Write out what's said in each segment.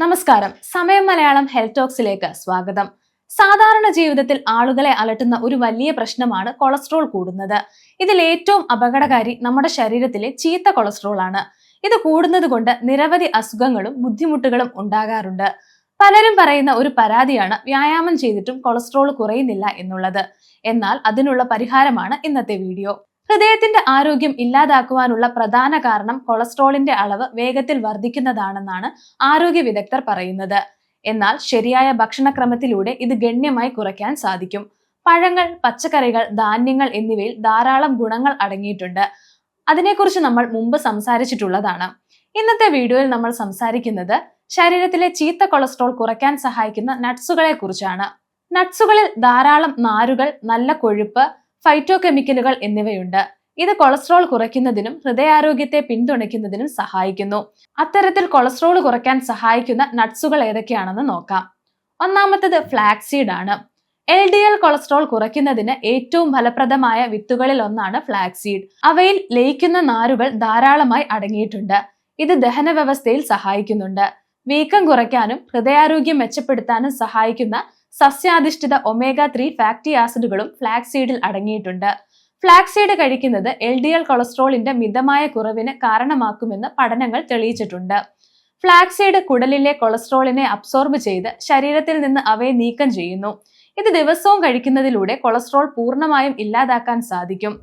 നമസ്കാരം. സമയം മലയാളം ഹെൽത്ത് ടോക്സിലേക്ക് സ്വാഗതം. സാധാരണ ജീവിതത്തിൽ ആളുകളെ അലട്ടുന്ന ഒരു വലിയ പ്രശ്നമാണ് കൊളസ്ട്രോൾ കൂടുന്നത്. ഇതിൽ ഏറ്റവും അപകടകാരി നമ്മുടെ ശരീരത്തിലെ ചീത്ത കൊളസ്ട്രോൾ ആണ്. ഇത് കൂടുന്നത് കൊണ്ട് നിരവധി അസുഖങ്ങളും ബുദ്ധിമുട്ടുകളും ഉണ്ടാകാറുണ്ട്. പലരും പറയുന്ന ഒരു പരാതിയാണ് വ്യായാമം ചെയ്തിട്ടും കൊളസ്ട്രോൾ കുറയുന്നില്ല എന്നുള്ളത്. എന്നാൽ അതിനുള്ള പരിഹാരമാണ് ഇന്നത്തെ വീഡിയോ. ഹൃദയത്തിന്റെ ആരോഗ്യം ഇല്ലാതാക്കുവാനുള്ള പ്രധാന കാരണം കൊളസ്ട്രോളിന്റെ അളവ് വേഗത്തിൽ വർദ്ധിക്കുന്നതാണെന്നാണ് ആരോഗ്യ വിദഗ്ധർ പറയുന്നത്. എന്നാൽ ശരിയായ ഭക്ഷണക്രമത്തിലൂടെ ഇത് ഗണ്യമായി കുറയ്ക്കാൻ സാധിക്കും. പഴങ്ങൾ പച്ചക്കറികൾ ധാന്യങ്ങൾ എന്നിവയിൽ ധാരാളം ഗുണങ്ങൾ അടങ്ങിയിട്ടുണ്ട്. അതിനെക്കുറിച്ച് നമ്മൾ മുമ്പ് സംസാരിച്ചിട്ടുള്ളതാണ്. ഇന്നത്തെ വീഡിയോയിൽ നമ്മൾ സംസാരിക്കുന്നത് ശരീരത്തിലെ ചീത്ത കൊളസ്ട്രോൾ കുറയ്ക്കാൻ സഹായിക്കുന്ന നട്സുകളെ കുറിച്ചാണ് നട്സുകളിൽ ധാരാളം നാരുകൾ നല്ല കൊഴുപ്പ് ഫൈറ്റോ കെമിക്കലുകൾ എന്നിവയുണ്ട്. ഇത് കൊളസ്ട്രോൾ കുറയ്ക്കുന്നതിനും ഹൃദയാരോഗ്യത്തെ പിന്തുണയ്ക്കുന്നതിനും സഹായിക്കുന്നു. അത്തരത്തിൽ കൊളസ്ട്രോൾ കുറയ്ക്കാൻ സഹായിക്കുന്ന നട്സുകൾ ഏതൊക്കെയാണെന്ന് നോക്കാം. ഒന്നാമത്തത് ഫ്ലാക്സീഡ് ആണ്. എൽ ഡി എൽ കൊളസ്ട്രോൾ കുറയ്ക്കുന്നതിന് ഏറ്റവും ഫലപ്രദമായ വിത്തുകളിൽ ഒന്നാണ് ഫ്ലാക്സീഡ് അവയിൽ ലയിക്കുന്ന നാരുകൾ ധാരാളമായി അടങ്ങിയിട്ടുണ്ട്. ഇത് ദഹന വ്യവസ്ഥയിൽ സഹായിക്കുന്നുണ്ട്. വീക്കം കുറയ്ക്കാനും ഹൃദയാരോഗ്യം മെച്ചപ്പെടുത്താനും സഹായിക്കുന്ന സസ്യാധിഷ്ഠിത ഒമേഗ ത്രീ ഫാറ്റി ആസിഡുകളും ഫ്ലാക്സീഡിൽ അടങ്ങിയിട്ടുണ്ട്. ഫ്ലാക്സീഡ് കഴിക്കുന്നത് എൽ ഡി എൽ കൊളസ്ട്രോളിന്റെ മിതമായ കുറവിന് കാരണമാക്കുമെന്ന് പഠനങ്ങൾ തെളിയിച്ചിട്ടുണ്ട്. ഫ്ലാക്സീഡ് കുടലിലെ കൊളസ്ട്രോളിനെ അബ്സോർബ് ചെയ്ത് ശരീരത്തിൽ നിന്ന് അവയെ നീക്കം ചെയ്യുന്നു. ഇത് ദിവസവും കഴിക്കുന്നതിലൂടെ കൊളസ്ട്രോൾ പൂർണമായും ഇല്ലാതാക്കാൻ സാധിക്കും.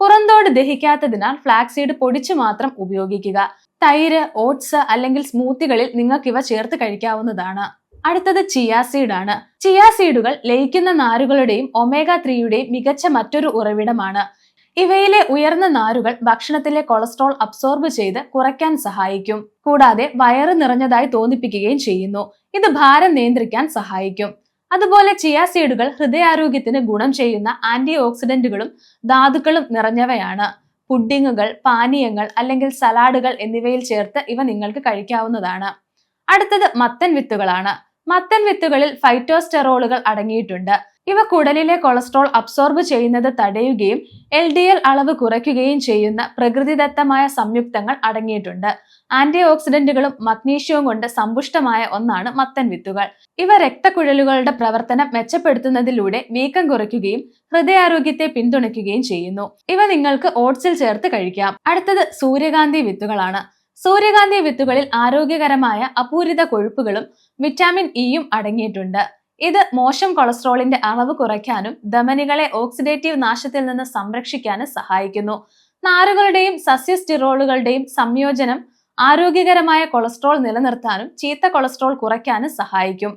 പുറന്തോട് ദഹിക്കാത്തതിനാൽ ഫ്ലാക്സീഡ് പൊടിച്ചു മാത്രം ഉപയോഗിക്കുക. തൈര് ഓട്സ് അല്ലെങ്കിൽ സ്മൂത്തികളിൽ നിങ്ങൾക്ക് ഇവ ചേർത്ത് കഴിക്കാവുന്നതാണ്. അടുത്തത് ചിയാസീഡ് ആണ്. ചിയാസീഡുകൾ ലയിക്കുന്ന നാരുകളുടെയും ഒമേഗ ത്രീയുടെയും മികച്ച മറ്റൊരു ഉറവിടമാണ്. ഇവയിലെ ഉയർന്ന നാരുകൾ ഭക്ഷണത്തിലെ കൊളസ്ട്രോൾ അബ്സോർബ് ചെയ്ത് കുറയ്ക്കാൻ സഹായിക്കും. കൂടാതെ വയറ് നിറഞ്ഞതായി തോന്നിപ്പിക്കുകയും ചെയ്യുന്നു. ഇത് ഭാരം നിയന്ത്രിക്കാൻ സഹായിക്കും. അതുപോലെ ചിയാസീഡുകൾ ഹൃദയാരോഗ്യത്തിന് ഗുണം ചെയ്യുന്ന ആന്റി ഓക്സിഡന്റുകളും ധാതുക്കളും നിറഞ്ഞവയാണ്. പുഡിങ്ങുകൾ പാനീയങ്ങൾ അല്ലെങ്കിൽ സലാഡുകൾ എന്നിവയിൽ ചേർത്ത് ഇവ നിങ്ങൾക്ക് കഴിക്കാവുന്നതാണ്. അടുത്തത് മത്തൻ വിത്തുകളാണ്. മത്തൻ വിത്തുകളിൽ ഫൈറ്റോസ്റ്റെറോളുകൾ അടങ്ങിയിട്ടുണ്ട്. ഇവ കുടലിലെ കൊളസ്ട്രോൾ അബ്സോർബ് ചെയ്യുന്നത് തടയുകയും എൽ ഡി എൽ അളവ് കുറയ്ക്കുകയും ചെയ്യുന്ന പ്രകൃതിദത്തമായ സംയുക്തങ്ങൾ അടങ്ങിയിട്ടുണ്ട്. ആന്റി ഓക്സിഡന്റുകളും മഗ്നീഷ്യവും കൊണ്ട് സമ്പുഷ്ടമായ ഒന്നാണ് മത്തൻ വിത്തുകൾ. ഇവ രക്തക്കുഴലുകളുടെ പ്രവർത്തനം മെച്ചപ്പെടുത്തുന്നതിലൂടെ വീക്കം കുറയ്ക്കുകയും ഹൃദയാരോഗ്യത്തെ പിന്തുണയ്ക്കുകയും ചെയ്യുന്നു. ഇവ നിങ്ങൾക്ക് ഓട്സിൽ ചേർത്ത് കഴിക്കാം. അടുത്തത് സൂര്യകാന്തി വിത്തുകളാണ്. സൂര്യകാന്തി വിത്തുകളിൽ ആരോഗ്യകരമായ അപൂരിത കൊഴുപ്പുകളും വിറ്റാമിൻ ഇയും അടങ്ങിയിട്ടുണ്ട്. ഇത് മോശം കൊളസ്ട്രോളിന്റെ അളവ് കുറയ്ക്കാനും ധമനികളെ ഓക്സിഡേറ്റീവ് നാശത്തിൽ നിന്ന് സംരക്ഷിക്കാനും സഹായിക്കുന്നു. നാരുകളുടെയും സസ്യസ്റ്റിറോളുകളുടെയും സംയോജനം ആരോഗ്യകരമായ കൊളസ്ട്രോൾ നിലനിർത്താനും ചീത്ത കൊളസ്ട്രോൾ കുറയ്ക്കാനും സഹായിക്കും.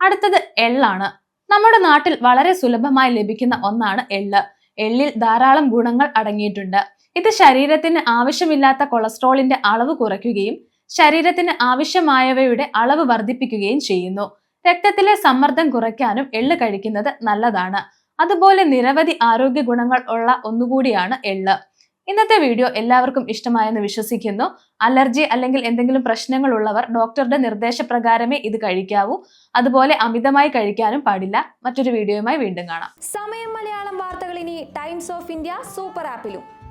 അടുത്തത് എള്ളാണ്. നമ്മുടെ നാട്ടിൽ വളരെ സുലഭമായി ലഭിക്കുന്ന ഒന്നാണ് എള്ള്. എള്ളിൽ ധാരാളം ഗുണങ്ങൾ അടങ്ങിയിട്ടുണ്ട്. ഇത് ശരീരത്തിന് ആവശ്യമില്ലാത്ത കൊളസ്ട്രോളിന്റെ അളവ് കുറയ്ക്കുകയും ശരീരത്തിന് ആവശ്യമായവയുടെ അളവ് വർദ്ധിപ്പിക്കുകയും ചെയ്യുന്നു. രക്തത്തിലെ സമ്മർദ്ദം കുറയ്ക്കാനും എള്ള് കഴിക്കുന്നത് നല്ലതാണ്. അതുപോലെ നിരവധി ആരോഗ്യ ഗുണങ്ങൾ ഉള്ള ഒന്നുകൂടിയാണ് എള്ള്. ഇന്നത്തെ വീഡിയോ എല്ലാവർക്കും ഇഷ്ടമായെന്ന് വിശ്വസിക്കുന്നു. അലർജി അല്ലെങ്കിൽ എന്തെങ്കിലും പ്രശ്നങ്ങൾ ഉള്ളവർ ഡോക്ടറുടെ നിർദ്ദേശപ്രകാരമേ ഇത് കഴിക്കാവൂ. അതുപോലെ അമിതമായി കഴിക്കാനും പാടില്ല. മറ്റൊരു വീഡിയോയുമായി വീണ്ടും കാണാം. സമയം മലയാളം വാർത്തകൾ ഇനി ടൈംസ് ഓഫ് ഇന്ത്യ സൂപ്പർ ആപ്പിലും.